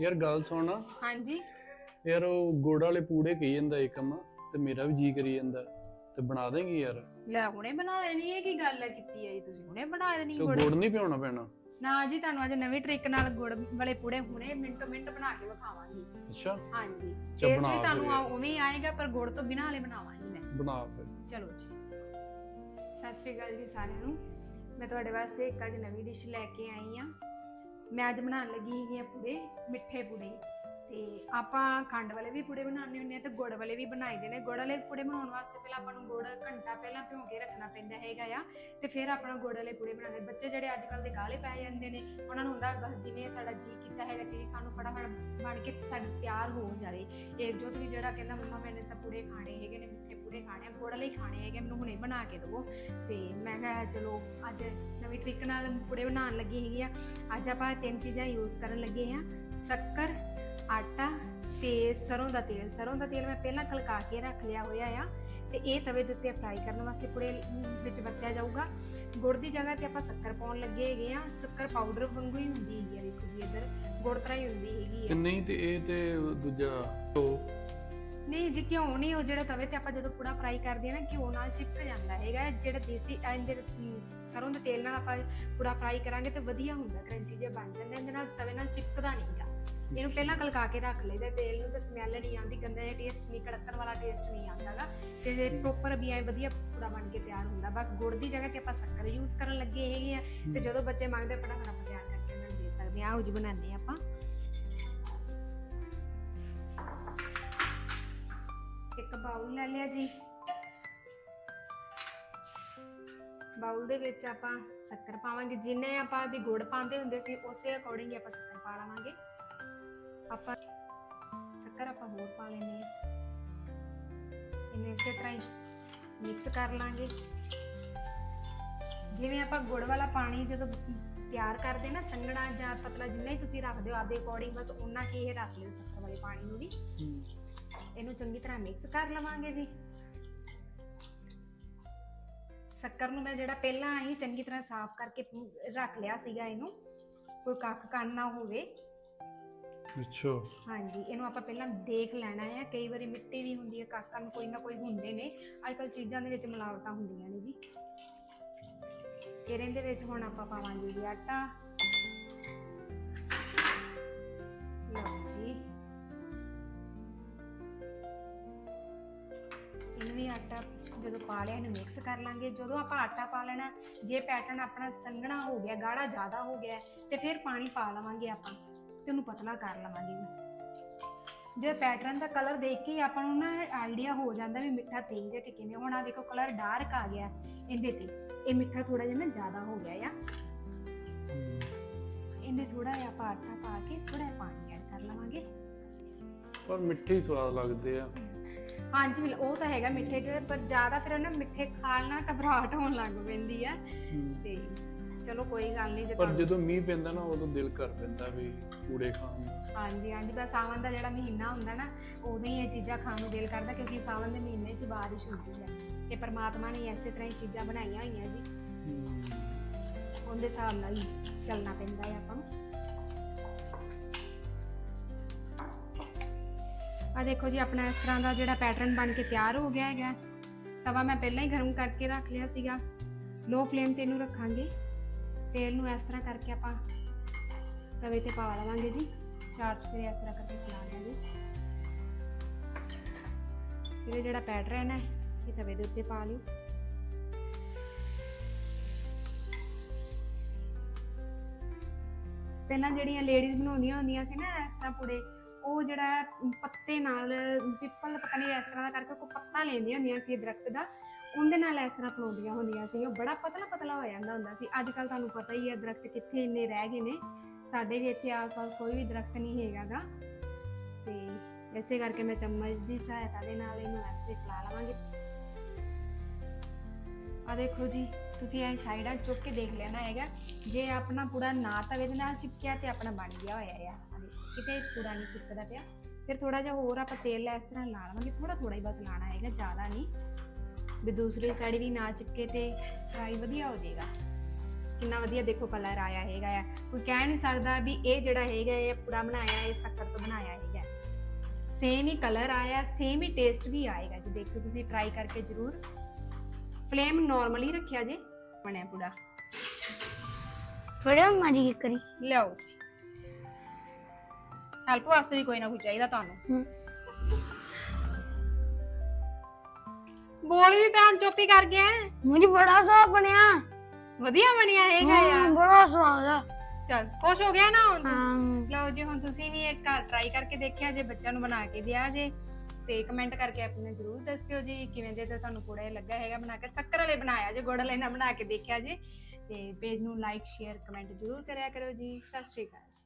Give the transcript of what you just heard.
ਯਾਰ ਗੱਲ ਸੁਣ। ਹਾਂਜੀ। ਯਾਰ ਉਹ ਗੁੜ ਵਾਲੇ ਪੂੜੇ ਕਹੀ ਜਾਂਦਾ ਏਕਮ ਤੇ ਮੇਰਾ ਵੀ ਜੀ ਕਰੀ ਜਾਂਦਾ ਤੇ ਬਣਾ ਦੇਂਗੀ ਯਾਰ? ਲੈ ਹੁਣੇ ਬਣਾ ਦੇਣੀ ਹੈ ਕੀ ਗੱਲ ਹੈ ਕੀਤੀ ਹੈ ਜੀ ਤੁਸੀਂ? ਹੁਣੇ ਬਣਾ ਦੇਣੀ ਤੇ ਗੁੜ? ਗੁੜ ਨਹੀਂ ਪਿਉਣਾ ਪੈਣਾ? ਨਾ ਜੀ ਤੁਹਾਨੂੰ ਅੱਜ ਨਵੀਂ ਟ੍ਰਿਕ ਨਾਲ ਗੁੜ ਵਾਲੇ ਪੂੜੇ ਹੁਣੇ ਮਿੰਟੋ ਮਿੰਟ ਬਣਾ ਕੇ ਵਿਖਾਵਾਂਗੀ। ਅੱਛਾ। ਹਾਂਜੀ। ਚੱਲ ਟੇਸਟ ਬਣਾ ਵੀ ਤੁਹਾਨੂੰ। ਆ- ਉਵੇਂ ਹੀ ਆਏਗਾ ਪਰ ਗੁੜ ਤੋਂ ਬਿਨਾਂ ਵਾਲੇ ਬਣਾਵਾਂਗੀ ਮੈਂ। ਬਣਾ ਫਿਰ। ਚਲੋ ਜੀ। ਸਤਿ ਸ਼੍ਰੀ ਅਕਾਲ ਜੀ ਸਾਰਿਆਂ ਨੂੰ। ਮੈਂ ਤੁਹਾਡੇ ਵਾਸਤੇ ਇੱਕ ਅੱਜ ਨਵੀਂ ਡਿਸ਼ ਲੈ ਕੇ ਆਈ ਆ। ਮੈਂ ਅੱਜ ਬਣਾਉਣ ਲੱਗੀ ਹੈਗੀ ਆ ਪੂੜੇ ਮਿੱਠੇ ਪੂੜੇ। ਤੇ ਆਪਾਂ ਖੰਡ ਵਾਲੇ ਵੀ ਪੂੜੇ ਬਣਾਉਂਦੇ ਹੁੰਦੇ ਆ ਤੇ ਗੁੜ ਵਾਲੇ ਵੀ ਬਣਾਈ ਦੇ ਨੇ। ਗੁੜ ਵਾਲੇ ਪੂੜੇ ਬਣਾਉਣ ਵਾਸਤੇ ਪਹਿਲਾਂ ਆਪਾਂ ਨੂੰ ਗੁੜ ਘੰਟਾ ਪਹਿਲਾਂ ਭਿਓ ਕੇ ਰੱਖਣਾ ਪੈਂਦਾ ਹੈਗਾ ਆ ਤੇ ਫਿਰ ਆਪਣਾ ਗੁੜ ਵਾਲੇ ਪੂੜੇ ਬਣਾਉਂਦੇ। ਬੱਚੇ ਜਿਹੜੇ ਅੱਜ ਕੱਲ ਦੇ ਗਾਲੇ ਪੈ ਜਾਂਦੇ ਨੇ, ਉਹਨਾਂ ਨੂੰ ਹੁੰਦਾ ਬਸ ਜਿਵੇਂ ਸਾਡਾ ਜੀ ਕੀਤਾ ਹੈਗਾ ਚੀਜ਼ ਖਾਣ ਨੂੰ ਫਟਾਫਟ ਬਣ ਕੇ ਸਾਡੇ ਤਿਆਰ ਹੋ ਜਾਵੇ। ਇਹ ਜੋ ਤੁਸੀਂ ਜਿਹੜਾ ਕਹਿੰਦਾ, ਮੰਮਾ ਮੈਨੇ ਤਾਂ ਪੂੜੇ ਖਾਣੇ ਹੈਗੇ ਨੇ, ਮਿੱਠੇ ਪੂੜੇ ਖਾਣੇ ਆ, ਗੁੜ ਵਾਲੇ ਖਾਣੇ ਹੈਗੇ ਮੈਨੂੰ ਹੁਣੇ ਬਣਾ ਕੇ ਦਿਵੋ ਤੇ ਮੈਂ ਕਿਹਾ, ਚਲੋ, ਅੱਜ ਨਵੀਂ ਟ੍ਰਿਕ ਨਾਲ ਪੂੜੇ ਬਣਾਉਣ ਲੱਗੀ ਹੈਗੀ ਆ। ਅੱਜ ਆਪਾਂ ਤਿੰਨ ਚੀਜ਼ਾਂ ਯੂਜ਼ ਕਰਨ ਲੱਗੇ ਆ। ਸ਼ੱਕਰ ਆਟਾ ਤੇ ਸਰੋਂ ਦਾ ਤੇਲ। ਸਰੋਂ ਦਾ ਤੇਲ ਮੈਂ ਪਹਿਲਾਂ ਕਲਕਾ ਕੇ ਰੱਖ ਲਿਆ ਹੋਇਆ ਆ ਤੇ ਇਹ ਤਵੇ ਦੇ ਉੱਤੇ ਫਰਾਈ ਕਰਨ ਵਾਸਤੇ ਪੂੜੇ ਵਿੱਚ ਵਰਤਿਆ ਜਾਊਗਾ। ਗੁੜ ਦੀ ਜਗ੍ਹਾ ਤੇ ਆਪਾਂ ਸ਼ੱਕਰ ਪਾਉਣ ਲੱਗੇ ਹੈਗੇ ਆ। ਸ਼ੱਕਰ ਪਾਊਡਰ ਵਾਂਗੂ ਹੀ ਹੁੰਦੀ ਹੈਗੀ ਆ ਦੇਖੋ ਜੀ ਇੱਧਰ। ਗੁੜ ਤਰ੍ਹਾਂ ਹੀ ਹੁੰਦੀ ਹੈਗੀ ਆ। ਨਹੀਂ ਤੇ ਇਹ ਤੇ ਦੂਜਾ ਉਹ ਨਹੀਂ ਜੀ ਘਿਓ ਨਹੀਂ ਉਹ ਜਿਹੜਾ ਤਵੇ ਤੇ ਆਪਾਂ ਜਦੋਂ ਪੂੜਾ ਫਰਾਈ ਕਰਦੇ ਆ ਨਾ ਘਿਓ ਨਾਲ ਚਿਪਕ ਜਾਂਦਾ ਹੈਗਾ। ਜਿਹੜਾ ਦੇਸੀ ਜਿਹੜੇ ਸਰੋਂ ਦੇ ਤੇਲ ਨਾਲ ਆਪਾਂ ਪੂੜਾ ਫਰਾਈ ਕਰਾਂਗੇ ਤੇ ਵਧੀਆ ਹੁੰਦਾ। ਕਰੰਚੀ ਜਿਹਾ ਬਣ ਜਾਂਦਾ। ਇਹਦੇ ਨਾਲ ਤਵੇ ਨਾਲ ਚਿਪਕਦਾ ਨਹੀਂਗਾ ਇਹਨੂੰ ਪਹਿਲਾਂ ਕਲਕਾ ਕੇ ਰੱਖ ਲਈਦਾ ਤੇਲ ਨੂੰ ਤੇ ਸਮੈਲ ਨਹੀਂ ਆਉਂਦੀ, ਗੰਦਾ ਜਿਹਾ ਟੇਸਟ ਨਹੀਂ ਕੜਕਣ ਵਾਲਾ ਟੇਸਟ ਨਹੀਂ ਆਉਂਦਾਗਾ ਤੇ ਪ੍ਰੋਪਰ ਵੀ ਐ ਵਧੀਆ ਪੂੜਾ ਬਣ ਕੇ ਤਿਆਰ ਹੁੰਦਾ, ਬਸ ਗੁੜ ਦੀ ਜਗ੍ਹਾ ਤੇ ਆਪਾਂ ਸ਼ੱਕਰ ਯੂਜ਼ ਕਰਨ ਲੱਗੇ ਹੈਗੇ ਆ। ਤੇ ਜਦੋਂ ਬੱਚੇ ਮੰਗਦੇ ਫਟਾਫਟ ਆਪਾਂ ਤਿਆਰ ਕਰਕੇ ਉਹਨਾਂ ਨੂੰ ਦੇ ਸਕਦੇ ਆ ਆਓ ਜੀ, ਬਣਾਉਂਦੇ ਆ ਆਪਾਂ। ਇੱਕ ਬਾਉਲ ਲੈ ਲਿਆ ਜੀ। ਬਾਉਲ ਦੇ ਵਿੱਚ ਆਪਾਂ ਸ਼ੱਕਰ ਪਾਵਾਂਗੇ। ਜਿੰਨੇ ਆਪਾਂ ਵੀ ਗੁੜ ਪਾਉਂਦੇ ਹੁੰਦੇ ਸੀ, ਉਸੇ ਅਕੋਰਡਿੰਗ ਆਪਾਂ ਸ਼ੱਕਰ ਪਾ ਲਵਾਂਗੇ। ਆਪਾਂ ਸ਼ੱਕਰ ਆਪਾਂ ਹੋਰ ਪਾ ਲੈਣੀ ਹੈ ਇਹਨੂੰ ਇਸੇ ਤਰ੍ਹਾਂ ਹੀ ਮਿਕਸ ਕਰ ਲਾਂਗੇ ਜਿਵੇਂ ਆਪਾਂ ਗੁੜ ਵਾਲਾ ਪਾਣੀ ਜਦੋਂ ਤਿਆਰ ਕਰਦੇ ਨਾ ਸੰਘਣਾ ਜਾਂ ਪਤਲਾ ਜਿੰਨਾ ਹੀ ਤੁਸੀਂ ਰੱਖਦੇ ਹੋ ਆਪਦੇ ਅਕੋਰਡਿੰਗ ਬਸ ਉਹਨਾਂ ਕੀ ਇਹ ਰੱਖ ਲਿਓ ਸ਼ੱਕਰ ਵਾਲੇ ਪਾਣੀ ਨੂੰ ਵੀ ਇਹਨੂੰ ਚੰਗੀ ਤਰ੍ਹਾਂ ਮਿਕਸ ਕਰ ਲਵਾਂਗੇ ਜੀ ਸ਼ੱਕਰ ਨੂੰ ਮੈਂ ਜਿਹੜਾ ਪਹਿਲਾਂ ਹੀ ਚੰਗੀ ਤਰ੍ਹਾਂ ਸਾਫ਼ ਕਰਕੇ ਰੱਖ ਲਿਆ ਸੀਗਾ ਇਹਨੂੰ ਕੋਈ ਕੱਖ ਕੰਨ ਨਾ ਹੋਵੇ ਅੱਛਾ। ਹਾਂਜੀ, ਇਹਨੂੰ ਆਪਾਂ ਪਹਿਲਾਂ ਦੇਖ ਲੈਣਾ ਹੈ ਕਈ ਵਾਰੀ ਮਿੱਟੀ ਵੀ ਹੁੰਦੀ ਹੈ ਕੱਖ ਕੰਨ ਕੋਈ ਨਾ ਕੋਈ ਹੁੰਦੇ ਨੇ। ਅੱਜ ਕੱਲ੍ਹ ਚੀਜ਼ਾਂ ਦੇ ਵਿੱਚ ਮਿਲਾਵਟਾਂ ਹੁੰਦੀਆਂ ਨੇ ਜੀ। ਫਿਰ ਇਹਦੇ ਵਿੱਚ ਹੁਣ ਆਪਾਂ ਪਾਵਾਂਗੇ ਜੀ ਆਟਾ। ਲਓ ਜੀ। ਇਹਨੂੰ ਵੀ ਆਟਾ ਜਦੋਂ ਪਾ ਲਿਆ, ਇਹਨੂੰ ਮਿਕਸ ਕਰ ਲਾਂਗੇ। ਜਦੋਂ ਆਪਾਂ ਆਟਾ ਪਾ ਲੈਣਾ, ਜੇ ਪੈਟਰਨ ਆਪਣਾ ਸੰਘਣਾ ਹੋ ਗਿਆ, ਗਾੜਾ ਜ਼ਿਆਦਾ ਹੋ ਗਿਆ, ਤੇ ਫਿਰ ਪਾਣੀ ਪਾ ਲਵਾਂਗੇ ਆਪਾਂ। ਤੇ ਉਹਨੂੰ ਪਤਲਾ ਕਰ ਲਵਾਂਗੇ ਜੇ ਪੈਟਰਨ ਦਾ ਕਲਰ ਦੇਖ ਕੇ ਹੀ ਆਪਾਂ ਨੂੰ ਨਾ ਆਈਡੀਆ ਹੋ ਜਾਂਦਾ ਵੀ ਮਿੱਠਾ ਤੇਜ਼ ਹੈ ਕਿ ਕਿਵੇਂ ਹੁਣ ਆ ਦੇਖੋ ਕਲਰ ਡਾਰਕ ਆ ਗਿਆ ਇਹਦੇ ਤੇ। ਇਹ ਮਿੱਠਾ ਥੋੜਾ ਜਿਹਾ ਨਾ ਜ਼ਿਆਦਾ ਹੋ ਗਿਆ ਆ। ਇਹਨੇ ਥੋੜਾ ਜਿਹਾ ਆਪਾਂ ਆਟਾ ਪਾ ਕੇ ਥੋੜਾ ਜਿਹਾ ਪਾਣੀ ਐਡ ਕਰ ਲਵਾਂਗੇ। ਪਰ ਮਿੱਠੇ ਹੀ ਸਵਾਦ ਲੱਗਦੇ ਆ। ਹਾਂਜੀ ਬਿਲ- ਉਹ ਤਾਂ ਹੈਗਾ ਮਿੱਠੇ ਚ ਪਰ ਜ਼ਿਆਦਾ ਫਿਰ ਨਾ ਮਿੱਠੇ ਖਾਣ ਨਾਲ ਘਬਰਾਹਟ ਹੋਣ ਲੱਗ ਪੈਂਦੀ ਆ। ਤੇ ਚਲੋ ਕੋਈ ਗੱਲ ਨਹੀਂ ਜੇ ਪਰ ਤੁਹਾਨੂੰ- ਜਦੋਂ ਮੀਂਹ ਪੈਂਦਾ ਨਾ ਉਦੋਂ ਦਿਲ ਕਰ ਪੈਂਦਾ ਵੀ ਪੂੜੇ ਖਾਣ ਨੂੰ। ਹਾਂਜੀ ਹਾਂਜੀ ਬਸ ਸਾਵਣ ਦਾ ਜਿਹੜਾ ਮਹੀਨਾ ਹੁੰਦਾ ਨਾ ਉਦੋਂ ਹੀ ਇਹ ਚੀਜ਼ਾਂ ਖਾਣ ਨੂੰ ਦਿਲ ਕਰਦਾ ਕਿਉਂਕਿ ਸਾਵਣ ਦੇ ਮਹੀਨੇ 'ਚ ਬਾਰਿਸ਼ ਹੁੰਦੀ ਹੈ। ਤੇ ਪਰਮਾਤਮਾ ਨੇ ਇਸੇ ਤਰ੍ਹਾਂ ਹੀ ਚੀਜ਼ਾਂ ਬਣਾਈਆਂ ਹੋਈਆਂ ਜੀ। ਹਮ, ਉਹਦੇ ਹਿਸਾਬ ਨਾਲ ਹੀ ਚੱਲਣਾ ਪੈਂਦਾ ਹੈ ਆਪਾਂ ਨੂੰ। ਆ ਦੇਖੋ ਜੀ ਆਪਣਾ ਇਸ ਤਰ੍ਹਾਂ ਦਾ ਜਿਹੜਾ ਪੈਟਰਨ ਬਣ ਕੇ ਤਿਆਰ ਹੋ ਗਿਆ ਹੈਗਾ। ਤਵਾ ਮੈਂ ਪਹਿਲਾਂ ਹੀ ਗਰਮ ਕਰਕੇ ਰੱਖ ਲਿਆ ਸੀਗਾ। ਲੋ ਫਲੇਮ ਤੇ ਇਹਨੂੰ ਰੱਖਾਂਗੇ। ਤੇਲ ਨੂੰ ਇਸ ਤਰ੍ਹਾਂ ਕਰਕੇ ਆਪਾਂ ਤਵੇ ਤੇ ਪਾ ਲਵਾਂਗੇ ਜੀ। ਚਾਰ ਚਫੇਰੇ ਇਸ ਤਰ੍ਹਾਂ ਕਰਕੇ ਚਲਾ ਲਿਆਂਗੇ ਇਹ ਜਿਹੜਾ ਪੈਟਰਨ ਹੈ, ਇਹ ਤਵੇ ਦੇ ਉੱਤੇ ਪਾ ਲਿਓ। ਪਹਿਲਾਂ ਜਿਹੜੀਆਂ ਲੇਡੀਜ਼ ਬਣਾਉਂਦੀਆਂ ਹੁੰਦੀਆਂ ਸੀ ਨਾ, ਇਸ ਤਰ੍ਹਾਂ ਪੂੜੇ ਉਹ ਜਿਹੜਾ ਪੱਤੇ ਨਾਲ, ਪਿੱਪਲ ਪਤਾ ਨਹੀਂ ਇਸ ਤਰ੍ਹਾਂ ਦਾ ਕਰਕੇ ਕੋਈ ਪੱਤਾ ਲੈਂਦੀਆਂ ਹੁੰਦੀਆਂ ਸੀ ਦਰਖਤ ਦਾ। ਉਹਦੇ ਨਾਲ ਇਸ ਤਰ੍ਹਾਂ ਪਲਾਉਂਦੀਆਂ ਹੁੰਦੀਆਂ ਸੀ, ਉਹ ਬੜਾ ਪਤਲਾ ਪਤਲਾ ਹੋ ਜਾਂਦਾ ਹੁੰਦਾ ਸੀ। ਅੱਜ ਕੱਲ ਤੁਹਾਨੂੰ ਪਤਾ ਹੀ ਹੈ, ਦਰਖਤ ਕਿੱਥੇ ਇੰਨੇ ਰਹਿ ਗਏ ਨੇ। ਸਾਡੇ ਵੀ ਇੱਥੇ ਆਸ-ਪਾਸ ਕੋਈ ਵੀ ਦਰਖਤ ਨਹੀਂ ਹੈਗਾਗਾ। ਤੇ ਇਸੇ ਕਰਕੇ ਮੈਂ ਚਮਚ ਦੀ ਸਹਾਇਤਾ ਦੇ ਨਾਲ ਇਹਨੂੰ ਐਸੇ ਚਲਾ ਲਵਾਂਗੀ। ਆ ਦੇਖੋ ਜੀ, ਤੁਸੀਂ ਇਹ ਸਾਈਡਾਂ ਚੁੱਕ ਕੇ ਦੇਖ ਲੈਣਾ ਹੈਗਾ। ਜੇ ਆਪਣਾ ਪੂਰਾ ਨਾ ਤਵੇ ਦੇ ਨਾਲ ਚਿਪਕਿਆ ਤੇ ਆਪਣਾ ਬਣ ਗਿਆ ਹੋਇਆ ਆ। ਕਿਤੇ ਪੂਰਾ ਨਹੀਂ ਚਿਪਕਦਾ ਪਿਆ। ਫਿਰ ਥੋੜਾ ਜਿਹਾ ਹੋਰ ਆਪਾਂ ਤੇਲ ਇਸ ਤਰ੍ਹਾਂ ਲਾ ਲਵਾਂਗੇ ਥੋੜਾ ਥੋੜਾ ਹੀ ਬਸ ਲਾਣਾ ਹੈਗਾ, ਜ਼ਿਆਦਾ ਨਹੀਂ। ਵੀ ਦੂਸਰੀ ਸਾਈਡ ਵੀ ਨਾ ਚਿਪਕੇ ਤੇ ਫਰਾਈ ਵਧੀਆ ਹੋ ਜਾਏਗਾ। ਕਿੰਨਾ ਵਧੀਆ ਦੇਖੋ ਕਲਰ ਆਇਆ ਹੈਗਾ ਆ। ਕੋਈ ਕਹਿ ਨਹੀਂ ਸਕਦਾ ਵੀ ਇਹ ਜਿਹੜਾ ਹੈਗਾ ਇਹ ਪੂਰਾ ਬਣਾਇਆ ਇਹ ਸ਼ੱਕਰ ਤੋਂ ਬਣਾਇਆ ਹੈਗਾ। ਸੇਮ ਹੀ ਕਲਰ ਆਇਆ ਸੇਮ ਹੀ ਟੇਸਟ ਵੀ ਆਏਗਾ ਜੀ। ਦੇਖੋ ਤੁਸੀਂ ਟਰਾਈ ਕਰਕੇ ਜ਼ਰੂਰ ਫਲੇਮ ਨਾਰਮਲ ਹੀ ਰੱਖਿਆ ਜੇ ਬਣਿਆ ਪੂਰਾ। ਫੜਿਆ ਮਾਜੀ ਕਰੀ ਲਿਆਓ ਜੀ। ਹੈਲਪ ਵਾਸਤੇ ਵੀ ਕੋਈ ਨਾ ਕੋਈ ਚਾਹੀਦਾ ਤੁਹਾਨੂੰ। ਬੋਲ ਵੀ ਭੈਣ ਚੁੱਪੀ ਕਰ ਗਿਆ ਹੈ। ਮੇਰੀ ਬੜਾ ਸਵਾਦ ਬਣਿਆ। ਵਧੀਆ ਬਣਿਆ ਹੈਗਾ ਯਾਰ ਬੜਾ ਸਵਾਦ ਆ। ਚਲ ਖੁਸ਼ ਹੋ ਗਿਆ ਨਾ ਹੁਣ? ਤੂੰ? ਹਾਂ। ਲਓ ਜੀ ਹੁਣ ਤੁਸੀਂ ਵੀ ਇੱਕ ਘਰ ਟਰਾਈ ਕਰਕੇ ਦੇਖਿਆ ਜੇ ਬੱਚਿਆਂ ਨੂੰ ਬਣਾ ਕੇ ਦਿਆ ਜੇ। ਤੇ ਕਮੈਂਟ ਕਰਕੇ ਆਪਣੇ ਜਰੂਰ ਦੱਸਿਓ ਜੀ ਕਿਵੇਂ ਦੇ ਤੇ ਤੁਹਾਨੂੰ ਪੂੜਾ ਲੱਗਾ ਹੈਗਾ ਬਣਾ ਕੇ। ਸ਼ੱਕਰ ਵਾਲੇ ਬਣਾਇਆ ਜੇ ਗੁੜ ਵਾਲੇ ਨਾ ਬਣਾ ਕੇ ਦੇਖਿਆ ਜੇ। ਤੇ ਪੇਜ ਨੂੰ ਲਾਈਕ ਸ਼ੇਅਰ ਕਮੈਂਟ ਜਰੂਰ ਕਰਿਆ ਕਰੋ ਜੀ। ਸਤਿ ਸ਼੍ਰੀ ਅਕਾਲ ਜੀ।